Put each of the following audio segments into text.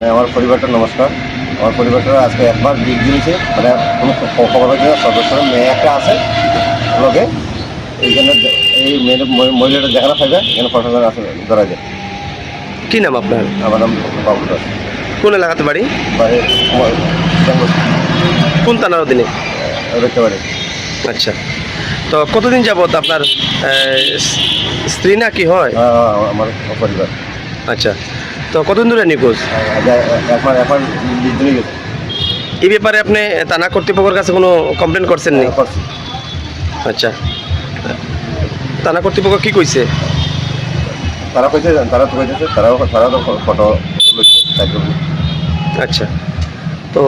হ্যাঁ, আমার পরিবারটা নমস্কার। আমার পরিবারটা আজকে একবার বিগ দিয়েছে। মানে কোনো খবর হচ্ছে না সদস্যরা মেয়ে একটা আছে লোকে এইখানে এই মেয়ে মহিলাটা দেখানো থাকবে এখানে প্রশাসন আছে ধরা যায় কী নাম আপনার? আমার নাম বাবু দাস। কোন এলাকাতে বাড়ি? বাড়ি কোন থানার অধীনে? পারি আচ্ছা। তো কতদিন যাবত আপনার স্ত্রী না কি হয়? হ্যাঁ, হ্যাঁ, আমার পরিবার। আচ্ছা। তো কতদিন ধরে নিখোঁজ? এই ব্যাপারে আপনি থানা কর্তৃপক্ষের কাছে কোনো কমপ্লেন করছেন নি? আচ্ছা। থানা কর্তৃপক্ষ কি কইছে? তারা কইছে তারা তো কইছে তারাও তারা তো ফটো আচ্ছা। তো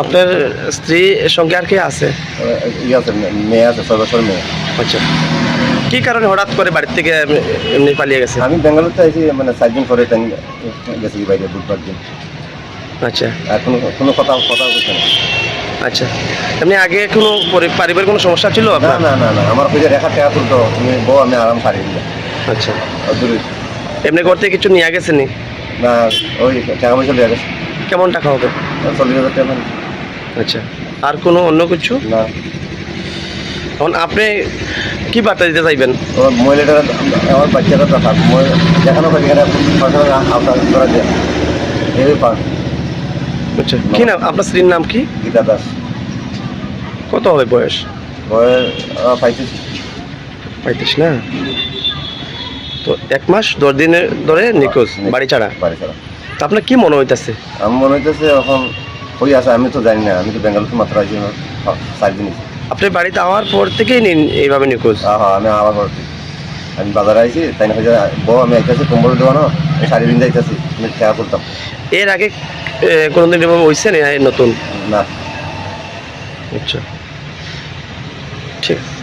আপনার স্ত্রীর সঙ্গে আর কে আছে? ইয়ে আছে মেয়ে আছে সদস্যর মেয়ে। আচ্ছা। কি কারণে হঠাৎ করে বাড়ির থেকে এমনি- পালিয়ে গেছে? আমি বেঙ্গালুরুতে আইছি মানে চার দিন পরে তাই গেছি বাইরে বুধবার দিন। আচ্ছা। আর কোনো কোনো কথা কথা বলছে না। আচ্ছা। এমনি আগে কোনো পরি- পারিবারিক কোনো সমস্যা ছিল না না না না। আমার খুঁজে রেখা টেকা তুলতো তুমি বউ আমি আরাম পারি আচ্ছা। এমনি করতে কিছু নিয়ে গেছে নি না ওই টাকা পয়সা লিয়ে গেছে। কেমন টাকা হবে? চল্লিশ হাজার টাকা। আচ্ছা। আর কোনো অন্য কিছু? না। এখন আপনি কি বার্তা দিতে চাইবেন? মহিলাটা আমার বাচ্চাটা মই দেখানো আচ্ছা কি নাম? আপনার স্ত্রীর নাম কি? গীতা দাস। কত হবে বয়স? বয়স পঁয়ত্রিশ। না? তো এক মাস দশ দিনের ধরে নিখোঁজ বাড়ি ছাড়া। বাড়ি ছাড়া। তো আপনার কি মনে হইতাছে? আমি মনে হইতেছে এখন হয়ে আছে আমি তো জানি না আমি তো বেঙ্গালুরু মাত্র আছি চার দিন আপনি বাড়িতে আমার পর থেকেই নিন এইভাবে নিখোঁজ? হ্যাঁ হ্যাঁ আমি আবার থেকে। আমি বাজারে আইছি তাই না হয়ে বউ আমি আইতেছি কম্বল দেওয়ানো সারি দিন যাইতেছি আমি খেয়া করতাম। এর আগে কোনোদিন এভাবে হয়েছে না নতুন? না। আচ্ছা। ঠিক। আছে